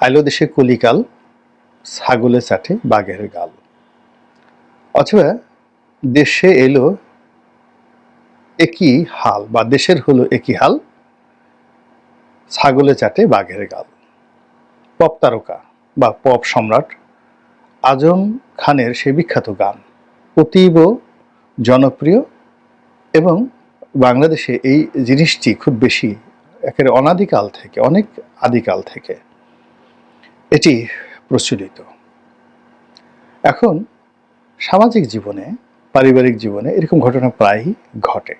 আইলো দেশে কলিকাল, ছাগলে চাটে, বাঘের গাল। অথবা দেশে এলো একই হাল, বা দেশের হলো একই হাল, ছাগলে চাটে, বাঘের গাল। পপ তারকা বা পপ সম্রাট আজম খানের সে বিখ্যাত গান, অতীব জনপ্রিয় এবং বাংলাদেশে এই জিনিসটি খুব বেশি একেবারে অনাদিকাল থেকে, অনেক আদিকাল থেকে এটি প্রচলিত। এখন সামাজিক জীবনে, পারিবারিক জীবনে এরকম ঘটনা প্রায়ই ঘটে।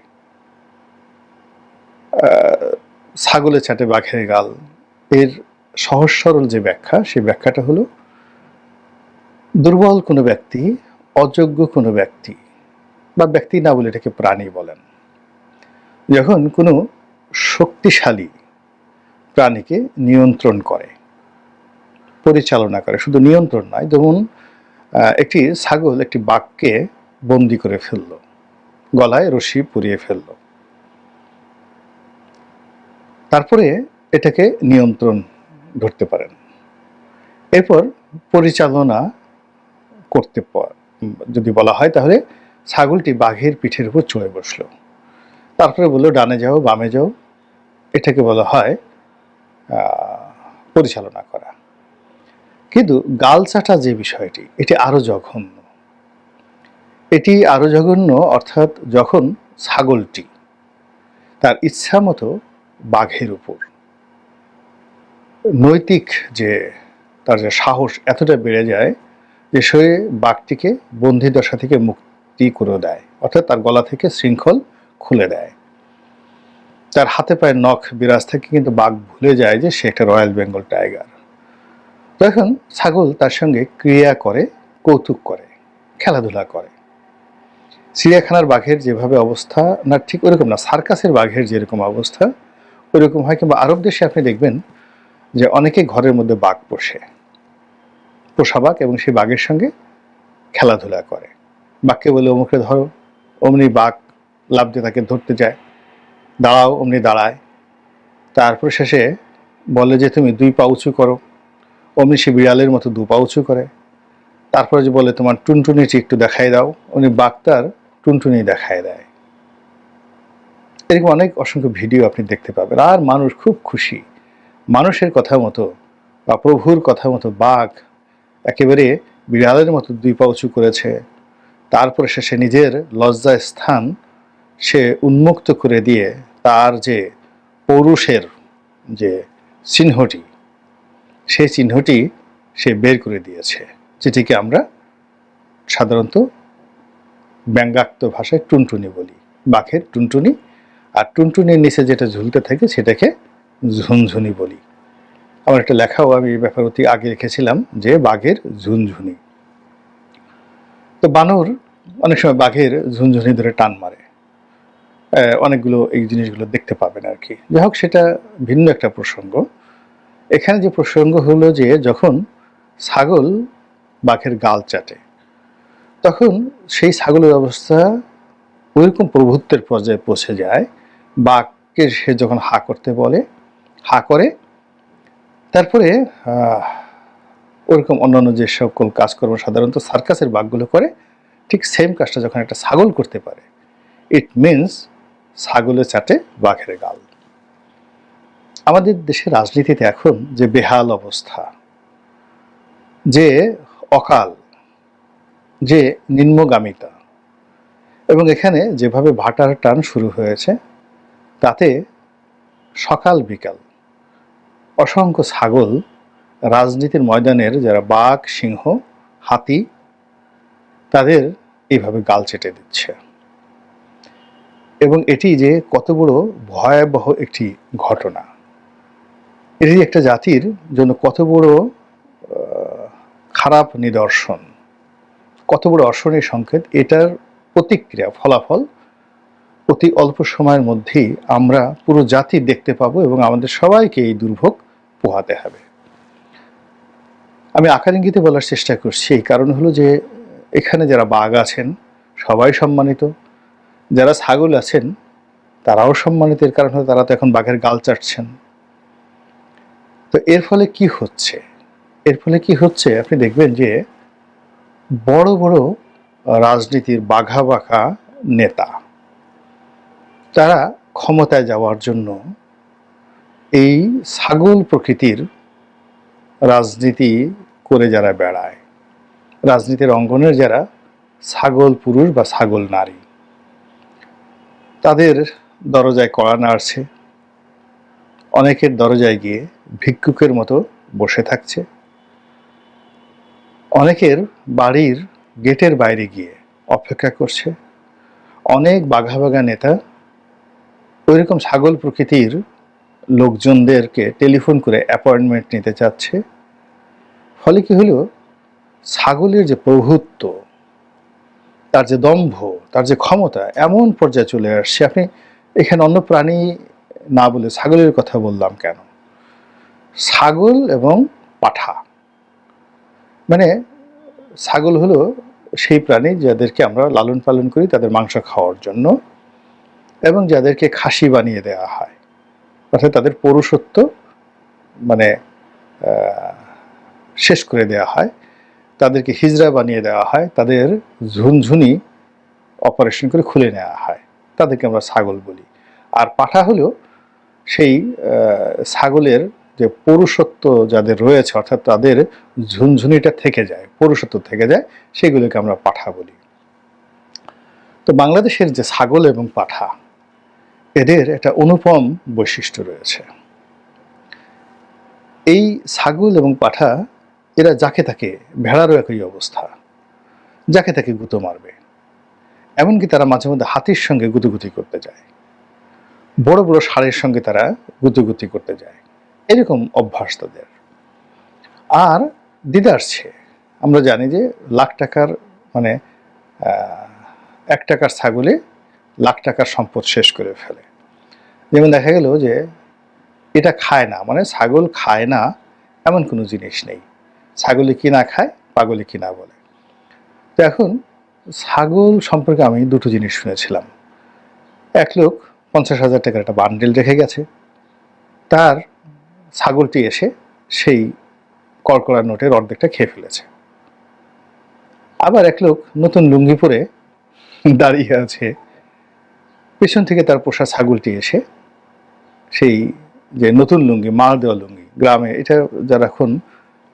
ছাগলে চাটে বাঘের গাল, এর সহজ সরল যে ব্যাখ্যা, সেই ব্যাখ্যাটা হলো, দুর্বল কোনো ব্যক্তি, অযোগ্য কোনো ব্যক্তি, বা ব্যক্তি না বলে এটাকে প্রাণী বলেন, যখন কোনো শক্তিশালী প্রাণীকে নিয়ন্ত্রণ করে। পরিচালনা করে, শুধু নিয়ন্ত্রণ নয় যেমন একটি ছাগল একটি বাঘকে বন্দি করে ফেলল, গলায় রশি পুড়িয়ে ফেলল। তারপরে এটাকে নিয়ন্ত্রণ ধরতে পারেন। এরপর পরিচালনা করতে যদি বলা হয়, তাহলে ছাগলটি বাঘের পিঠের উপর চড়ে বসল। তারপরে বলল, ডানে যাও, বামে যাও। এটাকে বলা হয় পরিচালনা করা। কিন্তু গাল চাটা যে বিষয়টি, এটি আরও জঘন্য। এটি আরও জঘন্য অর্থাৎ যখন ছাগলটি তার ইচ্ছা মতো বাঘের উপর নৈতিক যে তার যে সাহস এতটা বেড়ে যায় যে সে বাঘটিকে বন্দি দশা থেকে মুক্তি করে দেয়, অর্থাৎ তার গলা থেকে শৃঙ্খল খুলে দেয়। তার হাতে পায়ে নখ বিরাজ থেকে কিন্তু বাঘ ভুলে যায় যে সে একটা রয়্যাল বেঙ্গল টাইগার। তখন ছাগল তার সঙ্গে ক্রিয়া করে, কৌতুক করে, খেলাধুলা করে। চিড়িয়াখানার বাঘের যেভাবে অবস্থা, না ঠিক ওরকম না, সার্কাসের বাঘের যেরকম অবস্থা, ওইরকম হয় কিংবা আরব দেশে আপনি দেখবেন যে অনেকে ঘরের মধ্যে বাঘ পোষে। পোষা বাঘ এবং সেই বাঘের সঙ্গে খেলাধুলা করে। বাঘকে বলে অমুকে ধরো। অমনি বাঘ লাভ দিয়ে তাকে ধরতে যায়। দাঁড়াও। অমনি দাঁড়ায়। তারপর শেষে বলে যে, তুমি দুই পা উঁচু করো। অমনি সে বিড়ালের মতো দু পা উঁচু করে। তারপরে যে বলে, তোমার টুনটুনিটি একটু দেখাই দাও। উনি বাঘ তার টুনটুনি দেখায় দেয়। এরকম অনেক অসংখ্য ভিডিও আপনি দেখতে পাবেন। আর মানুষ খুব খুশি। মানুষের কথা মতো বা প্রভুর কথা মতো বাঘ একেবারে বিড়ালের মতো দুই পা উঁচু করেছে। তারপরে সে সে নিজের লজ্জা স্থান সে উন্মুক্ত করে দিয়ে তার যে পৌরুষের যে চিহ্নটি সেই চিহ্নটি সে বের করে দিয়েছে। যেটিকে আমরা সাধারণত ব্যঙ্গাক্ত ভাষায় টুনটুনি বলি, বাঘের টুনটুনি। আর টুনটুনির নিচে যেটা ঝুলতে থাকে সেটাকে ঝুনঝুনি বলি। আমার একটা লেখাও আমি এই ব্যাপার অতি আগে রেখেছিলাম যে বাঘের ঝুনঝুনি। তো বানর অনেক সময় বাঘের ঝুনঝুনি ধরে টান মারে। অনেকগুলো এই জিনিসগুলো দেখতে পাবেন আর কি। যাই হোক, সেটা ভিন্ন একটা প্রসঙ্গ। এখানে যে প্রসঙ্গ হলো যে যখন ছাগল বাঘের গাল চাটে, তখন সেই ছাগলের অবস্থা ওইরকম প্রভুত্বের পর্যায়ে পৌঁছে যায়। বাঘকে সে যখন হা করতে বলে, হা করে, তারপরে ওরকম অন্যান্য যে সকল কাজকর্ম সাধারণত সার্কাসের বাঘগুলো করে, ঠিক সেম কাজটা যখন একটা ছাগল করতে পারে ইট মিনস ছাগলে চাটে বাঘের গাল। আমাদের দেশের রাজনীতিতে এখন যে বেহাল অবস্থা, যে অকাল, যে নিম্নগামিতা, এবং এখানে যেভাবে ভাটার টান শুরু হয়েছে, তাতে সকাল বিকাল অসংখ্য ছাগল রাজনীতির ময়দানের যারা বাঘ, সিংহ, হাতি, তাদের এইভাবে গাল চেটে দিচ্ছে। এবং এটি যে কত বড় ভয়াবহ একটি ঘটনা। এটি একটা জাতির জন্য কত বড় খারাপ নিদর্শন, কত বড় অশনীয় সংকেত, এটার প্রতিক্রিয়া, ফলাফল অতি অল্প সময়ের মধ্যেই আমরা পুরো জাতি দেখতে পাবো এবং আমাদের সবাইকে এই দুর্ভোগ পোহাতে হবে। আমি আকার ইঙ্গিতে বলার চেষ্টা করছি, এই কারণ হলো যে এখানে যারা বাঘ আছেন, সবাই সম্মানিত। যারা ছাগল আছেন, তারাও সম্মানিত, এর কারণ হলো তারা তো এখন বাঘের গাল চাটছেন। তো এর ফলে কি হচ্ছে? এর ফলে কি হচ্ছে? আপনি দেখবেন যে বড় বড় রাজনীতির বাঘা বাঘা নেতা তারা ক্ষমতায় যাওয়ার জন্য এই ছাগল প্রকৃতির রাজনীতি করে যারা বেড়ায়, রাজনীতির অঙ্গনের যারা ছাগল পুরুষ বা ছাগল নারী, তাদের দরজায় কড়া নাড়ছে। অনেকের দরজায় গিয়ে ভিক্ষুকের মতো বসে থাকছে। অনেকের বাড়ির গেটের বাইরে গিয়ে অপেক্ষা করছে। অনেক বাঘা বাঘা নেতা ওইরকম ছাগল প্রকৃতির লোকজনদেরকে টেলিফোন করে অ্যাপয়েন্টমেন্ট নিতে চাচ্ছে। ফলে কি হলো? ছাগলের যে প্রভুত্ব, তার যে দম্ভ, তার যে ক্ষমতা এমন পর্যায়ে চলে আসছে। আপনি এখানে অন্য প্রাণী না বলে ছাগলের কথা বললাম কেন? ছাগল এবং পাঠা। মানে ছাগল হলো সেই প্রাণী যাদেরকে আমরা লালন পালন করি তাদের মাংস খাওয়ার জন্য এবং যাদেরকে খাসি বানিয়ে দেওয়া হয়। অর্থাৎ তাদের পৌরুষত্ব মানে শেষ করে দেওয়া হয়। তাদেরকে হিজড়া বানিয়ে দেওয়া হয়। তাদের ঝুনঝুনি অপারেশন করে খুলে নেওয়া হয়। তাদেরকে আমরা ছাগল বলি। আর পাঠা হলো সেই ছাগলের যে পৌরুষত্ব যাদের রয়েছে, অর্থাৎ তাদের ঝুনঝুনিটা থেকে যায়, পৌরুষত্ব থেকে যায়, সেগুলোকে আমরা পাঠা বলি। তো বাংলাদেশের যে ছাগল এবং পাঠা, এদের একটা অনুপম বৈশিষ্ট্য রয়েছে। এই ছাগল এবং পাঠা, এরা যাকে তাকে ভেড়ারও একই অবস্থা, যাকে তাকে গুঁতো মারবে। এমনকি তারা মাঝে মধ্যে হাতির সঙ্গে গুতুগুতি করতে যায়। বড় বড় ষাঁড়ের সঙ্গে তারা গুতুগুতি করতে যায়। এরকম অভ্যাস তাদের। আর দিদারছে আমরা জানি যে লাখ টাকার মানে এক টাকার ছাগলে লাখ টাকার সম্পদ শেষ করে ফেলে। যেমন দেখা গেল যে এটা খায় না মানে ছাগল খায় না এমন কোনো জিনিস নেই। ছাগলে কি না খায়, পাগলে কি না বলে। তো এখন ছাগল সম্পর্কে আমি দুটো জিনিস শুনেছিলাম। এক লোক পঞ্চাশ হাজার টাকার একটা বান্ডেল রেখে গেছে। তার ছাগলটি এসে সেই কড়কড়া নোটের অর্ধেকটা খেয়ে ফেলেছে। আবার এক লোক নতুন লুঙ্গি পরে দাঁড়িয়ে আছে। পেছন থেকে তার পোষা ছাগলটি এসে সেই যে নতুন লুঙ্গি, মাল দেওয়া লুঙ্গি, গ্রামে এটা যারা এখন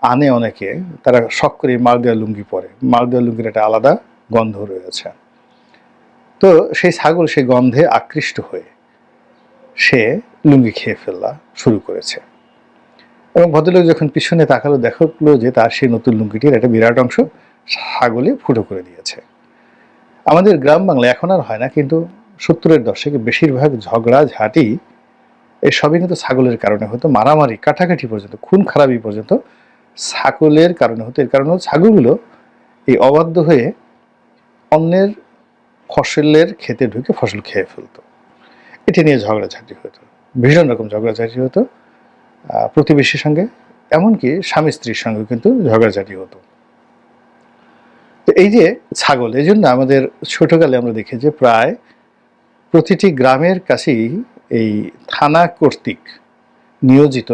আনে অনেকে, তারা শখ করে মাল দেওয়া লুঙ্গি পরে। মাল দেওয়া লুঙ্গির একটা আলাদা গন্ধ রয়েছে। তো সেই ছাগল সেই গন্ধে আকৃষ্ট হয়ে সে লুঙ্গি খেয়ে ফেলা শুরু করেছে। এবং ভদ্রলোক যখন পিছনে তাকালো, দেখল যে তার সেই নতুন লুঙ্গিটির একটা বিরাট অংশ ছাগলে ফুটো করে দিয়েছে। আমাদের গ্রাম বাংলা এখন আর হয় না, কিন্তু সত্তরের দশকে বেশিরভাগ ঝগড়া, ঝাঁটি এসবই কিন্তু ছাগলের কারণে হতো। মারামারি, কাটাকাটি পর্যন্ত, খুন খারাপি পর্যন্ত ছাগলের কারণে হতো। এর কারণে ছাগলগুলো এই অবাধ্য হয়ে অন্যের ফসলের খেতে ঢুকে ফসল খেয়ে ফেলতো। এটি নিয়ে ঝগড়াঝাটি হতো। ভীষণ রকম ঝগড়াঝাটি হতো। প্রতিবেশীর সঙ্গে, এমনকি স্বামী স্ত্রীর সঙ্গে কিন্তু ঝগড়াঝাটি হতো। তো এই যে ছাগল, এই জন্য আমাদের ছোটকালে আমরা দেখি যে প্রায় প্রতিটি গ্রামের কাছেই এই থানা কর্তৃক নিয়োজিত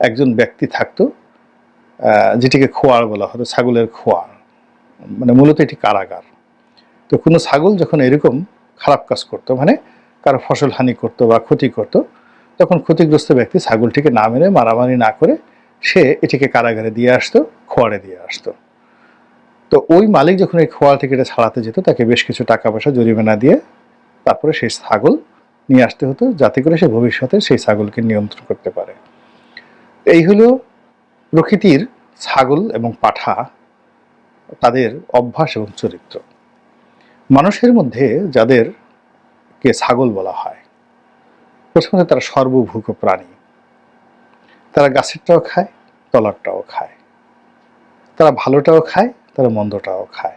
একজন ব্যক্তি থাকতো যেটিকে খোয়ার বলা হতো, ছাগলের খোয়ার মানে মূলত এটি কারাগার। তো কোনো ছাগল যখন এরকম খারাপ কাজ করতো মানে কারও ফসল হানি করতো বা ক্ষতি করতো, তখন ক্ষতিগ্রস্ত ব্যক্তি ছাগলটিকে না মেরে মারামারি না করে সে এটিকে কারাগারে দিয়ে আসতো, খোয়ারে দিয়ে আসতো। তো ওই মালিক যখন এই খোয়ার থেকে এটা ছাড়াতে যেত, তাকে বেশ কিছু টাকা পয়সা জরিমানা দিয়ে তারপরে সেই ছাগল নিয়ে আসতে হতো, যাতে করে সে ভবিষ্যতে সেই ছাগলকে নিয়ন্ত্রণ করতে পারে। এই হলো প্রকৃতির ছাগল এবং পাঠা, তাদের অভ্যাস এবং চরিত্র। মানুষের মধ্যে যাদেরকে ছাগল বলা হয় প্রথমত তারা সর্বভূক প্রাণী। তারা গাছেরটাও খায়, তলারটাও খায়। তারা ভালোটাও খায়, তারা মন্দটাও খায়।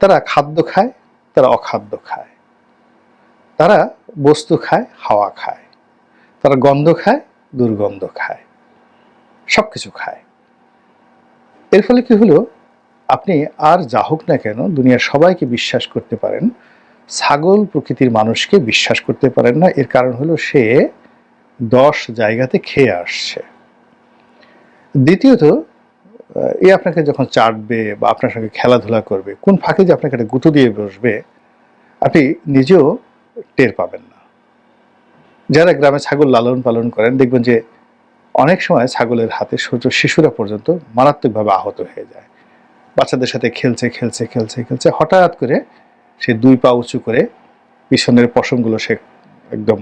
তারা খাদ্য খায়, তারা অখাদ্য খায়। তারা বস্তু খায়, হাওয়া খায়। তারা গন্ধ খায়, দুর্গন্ধ খায়। সব কিছু খায়। এর ফলে কি হলো? আপনি আর যা হোক না কেন দুনিয়ার সবাইকে বিশ্বাস করতে পারেন। ছাগল প্রকৃতির মানুষকে বিশ্বাস করতে পারেন না। এর কারণ হলো সে দশ জায়গাতে খেয়ে আসছে। দ্বিতীয়ত এ আপনাকে যখন চাটবে বা আপনার সঙ্গে খেলাধুলা করবে, কোন ফাঁকে যে আপনাকে একটা গুঁতো দিয়ে বসবে, আপনি নিজেও টের পাবেন না। যারা গ্রামে ছাগল লালন পালন করেন, দেখবেন যে অনেক সময় ছাগলের হাতে ছোট শিশুরা পর্যন্ত মারাত্মকভাবে আহত হয়ে যায়। বাচ্চাদের সাথে খেলছে খেলছে খেলছে খেলছে। হঠাৎ করে সে দুই পা উঁচু করে পিছনের পশমগুলো সে একদম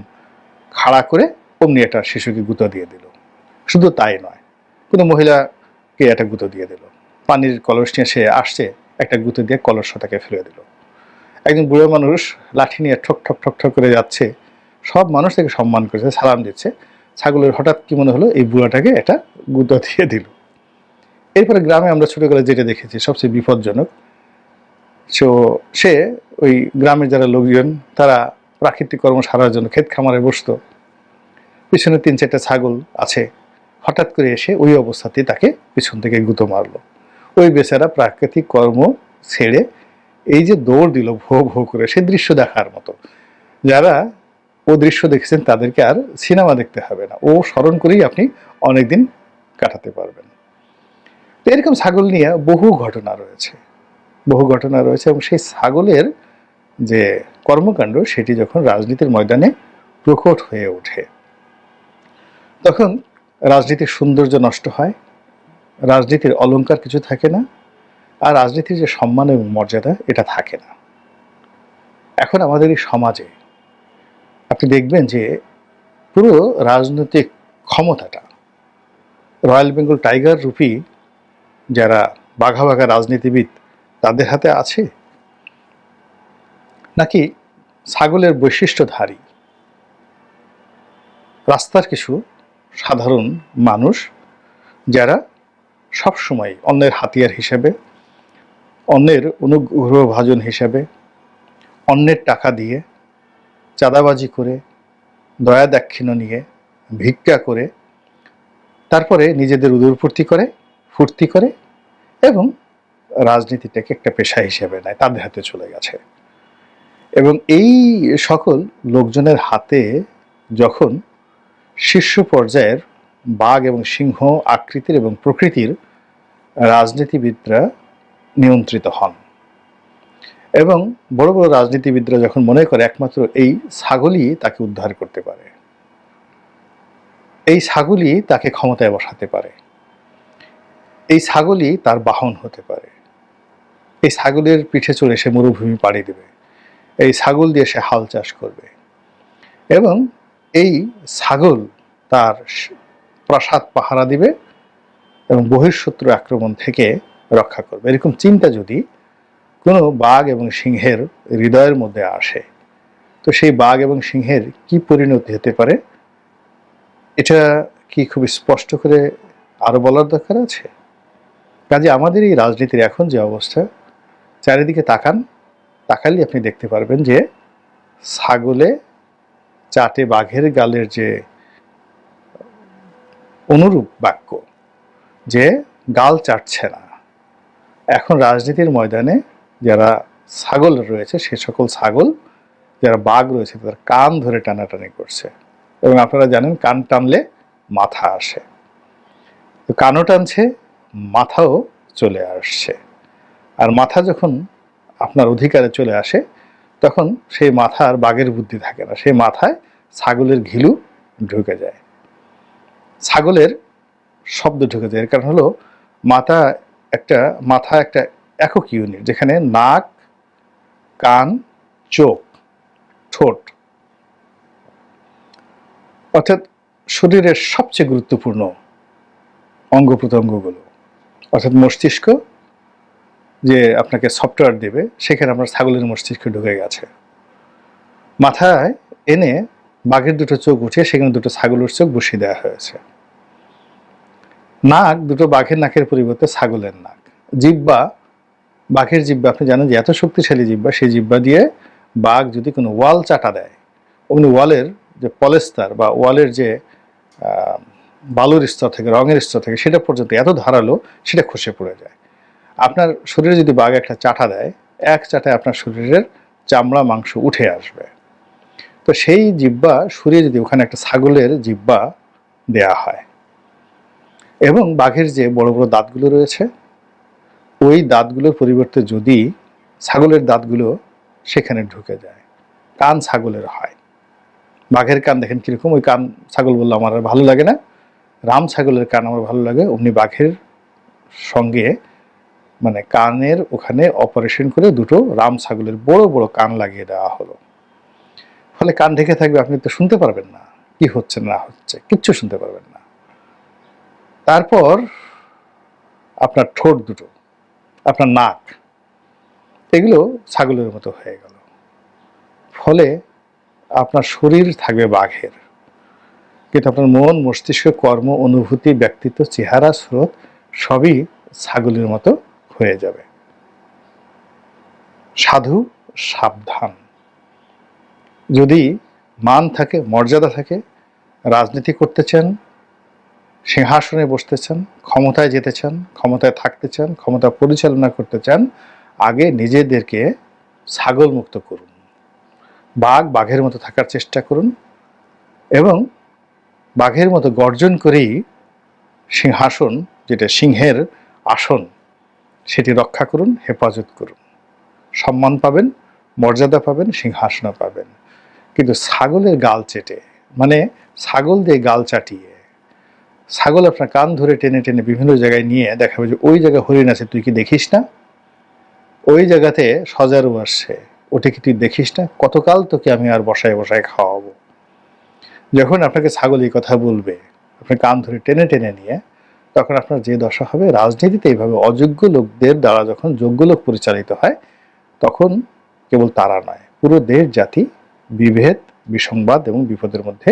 খাড়া করে অমনি একটা শিশুকে গুঁতো দিয়ে দিল। শুধু তাই নয়, কোনো মহিলাকে একটা গুঁতো দিয়ে দিল। পানির কলস নিয়ে সে আসছে, একটা গুঁতো দিয়ে কলসটাকে ফেলে দিল। একজন বুড়ো মানুষ লাঠি নিয়ে ঠক ঠক ঠক ঠক করে যাচ্ছে। সব মানুষ তাকে সম্মান করছে, সালাম দিচ্ছে। ছাগলের হঠাৎ কি মনে হলো, এই বুড়াটাকে একটা গুঁতো দিয়ে দিল। এরপরে গ্রামে আমরা ছোটবেলায় যেটা দেখেছি, সবচেয়ে বিপজ্জনক, সো সে ওই গ্রামের যারা লোকজন, তারা প্রাকৃতিক কর্ম সারার জন্য ক্ষেত খামারে বসতো। পিছনে তিন চারটা ছাগল আছে। হঠাৎ করে এসে ওই অবস্থাতেই তাকে পিছন থেকে গুঁতো মারলো। ওই বেচারা প্রাকৃতিক কর্ম ছেড়ে এই যে দৌড় দিল ভো ভো করে, সে দৃশ্য দেখার মতো। যারা ও দৃশ্য দেখেছেন, তাদেরকে আর সিনেমা দেখতে হবে না। ও স্মরণ করেই আপনি অনেকদিন কাটাতে পারবেন। তো এরকম ছাগল নিয়ে বহু ঘটনা রয়েছে। বহু ঘটনা রয়েছে এবং সেই ছাগলের যে কর্মকাণ্ড, সেটি যখন রাজনীতির ময়দানে প্রকট হয়ে ওঠে, তখন রাজনীতির সৌন্দর্য নষ্ট হয়, রাজনীতির অলংকার কিছু থাকে না, আর রাজনীতির যে সম্মান এবং মর্যাদা, এটা থাকে না। এখন আমাদের এই সমাজে আপনি দেখবেন যে পুরো রাজনৈতিক ক্ষমতাটা রয়্যাল বেঙ্গল টাইগার রূপী যারা বাঘা বাঘা রাজনীতিবিদ, তাদের হাতে আছে? নাকি ছাগলের বৈশিষ্ট্যধারী? রাস্তার কিছু সাধারণ মানুষ যারা সবসময় অন্যের হাতিয়ার হিসেবে, অন্যের অনুগ্রহ ভাজন হিসেবে, অন্যের টাকা দিয়ে চাঁদাবাজি করে, দয়া দাক্ষিণ্য নিয়ে ভিক্ষা করে, তারপরে নিজেদের উদরপূর্তি করে? ফুর্তি করে এবং রাজনীতিটাকে একটা পেশা হিসেবে নেয়, তাদের হাতে চলে গেছে। এবং এই সকল লোকজনের হাতে যখন শীর্ষ পর্যায়ের বাঘ এবং সিংহ আকৃতির এবং প্রকৃতির রাজনীতিবিদরা নিয়ন্ত্রিত হন এবং বড় বড় রাজনীতিবিদরা যখন মনে করে, একমাত্র এই ছাগলই তাকে উদ্ধার করতে পারে। এই ছাগলই তাকে ক্ষমতায় বসাতে পারে। এই ছাগলই তার বাহন হতে পারে। এই ছাগলের পিঠে চড়ে সে মরুভূমি পাড়ি দেবে। এই ছাগল দিয়ে সে হাল চাষ করবে। এবং এই ছাগল তার প্রাসাদ পাহারা দিবে এবং বহিঃশত্রু আক্রমণ থেকে রক্ষা করবে। এরকম চিন্তা যদি কোনো বাঘ এবং সিংহের হৃদয়ের মধ্যে আসে, তো সেই বাঘ এবং সিংহের কি পরিণতি হতে পারে? এটা কি খুব স্পষ্ট করে আরও বলার দরকার আছে? কাজে আমাদের এই রাজনীতির এখন যে অবস্থা, চারিদিকে তাকান তাকালে আপনি দেখতে পারবেন যে ছাগলে চাটে বাঘের গালের যে অনুরূপ বাক্য যে গাল চাটছে না। এখন রাজনীতির ময়দানে যারা ছাগল রয়েছে, সে সকল ছাগল, যারা বাঘ রয়েছে, তাদের কান ধরে টানাটানি করছে এবং আপনারা জানেন কান টানলে মাথা আসে। তো কানও টানছে মাথাও চলে আসছে। আর মাথা যখন আপনার অধিকারে চলে আসে, তখন সেই মাথার বাঘের বুদ্ধি থাকে না। সেই মাথায় ছাগলের ঘিলু ঢুকে যায়। ছাগলের শব্দ ঢুকে যায়। এর কারণ হলো, মাথা একটা মাথা একটা একক ইউনিট যেখানে নাক, কান, চোখ, ঠোঁট। অর্থাৎ শরীরের সবচেয়ে গুরুত্বপূর্ণ অঙ্গ প্রত্যঙ্গগুলো। অর্থাৎ মস্তিষ্ক যে আপনাকে সফটওয়্যার দেবে, সেখানে আপনার ছাগলের মস্তিষ্ক ঢুকে গেছে। মাথায় এনে বাঘের দুটো চোখ উঠিয়ে সেখানে দুটো ছাগলের চোখ বসিয়ে দেওয়া হয়েছে। নাক, দুটো বাঘের নাকের পরিবর্তে ছাগলের নাক। জিব্বা বাঘের জিব্বা আপনি জানেন যে এত শক্তিশালী জিব্বা সেই জিব্বা দিয়ে বাঘ যদি কোনো ওয়াল চাটা দেয় অমনি ওয়ালের যে পলেস্তার বা ওয়ালের যে বালুর স্তর থেকে, রঙের স্তর থেকে সেটা পর্যন্ত এত ধারালো, সেটা খসে পড়ে যায়। আপনার শরীরে যদি বাঘ একটা চাটা দেয়, এক চাটায় আপনার শরীরের চামড়া, মাংস উঠে আসবে। তো সেই জিব্বা, সরিয়ে যদি ওখানে একটা ছাগলের জিব্বা দেয়া হয়, এবং বাঘের যে বড় বড় দাঁতগুলো রয়েছে, ওই দাঁতগুলোর পরিবর্তে যদি ছাগলের দাঁতগুলো সেখানে ঢুকে যায়, কান ছাগলের হয়। বাঘের কান দেখেন কীরকম, ওই কান ছাগল বললে, আমার আর ভালো লাগে না। রাম ছাগলের কান আমার ভালো লাগে। অমনি বাঘের সঙ্গে মানে কানের ওখানে অপারেশন করে দুটো রাম ছাগলের বড় বড় কান লাগিয়ে দেওয়া হলো। ফলে কান ঢেকে থাকবে, আপনি তো শুনতে পারবেন না। কি হচ্ছে, না হচ্ছে, কিচ্ছু শুনতে পারবেন না। তারপর আপনার ঠোঁট দুটো, আপনার নাক, এগুলো ছাগলের মতো হয়ে গেল। ফলে আপনার শরীর থাকবে বাঘের। কিন্তু আপনার মন, মস্তিষ্ক, কর্ম, অনুভূতি, ব্যক্তিত্ব, চেহারা, স্রোত সবই ছাগলের মতো হয়ে যাবে। সাধু সাবধান। যদি মান থাকে, মর্যাদা থাকে, রাজনীতি করতে চান, সিংহাসনে বসতে চান, ক্ষমতায় যেতে চান, ক্ষমতায় থাকতে চান, ক্ষমতা পরিচালনা করতে চান, আগে নিজেদেরকে ছাগল মুক্ত করুন। বাঘ বাঘের মতো থাকার চেষ্টা করুন এবং বাঘের মতো গর্জন করেই সিংহাসন, যেটা সিংহের আসন, সেটি রক্ষা করুন, হেফাজত করুন। সম্মান পাবেন, মর্যাদা পাবেন, সিংহাসনও পাবেন। কিন্তু ছাগলের গাল চেটে মানে ছাগল দিয়ে গাল চাটিয়ে, ছাগল আপনার কান ধরে টেনে টেনে বিভিন্ন জায়গায় নিয়ে দেখাবে যে, ওই জায়গায় হরিণ আছে, তুই কি দেখিস না? ওই জায়গাতে সজারু আসছে, ওটা কি তুই দেখিস না? কতকাল তোকে আমি আর বসায় বসায় খাওয়াবো? যখন আপনাকে ছাগল এই কথা বলবে আপনি কান ধরে টেনে টেনে নিয়ে, তখন আপনার যে দশা হবে, রাজনীতিতে এইভাবে অযোগ্য লোকদের দ্বারা যখন যোগ্য লোক পরিচালিত হয়, তখন কেবল তারা নয়, পুরো দেশ জাতি বিভেদ, বিসংবাদ এবং বিপদের মধ্যে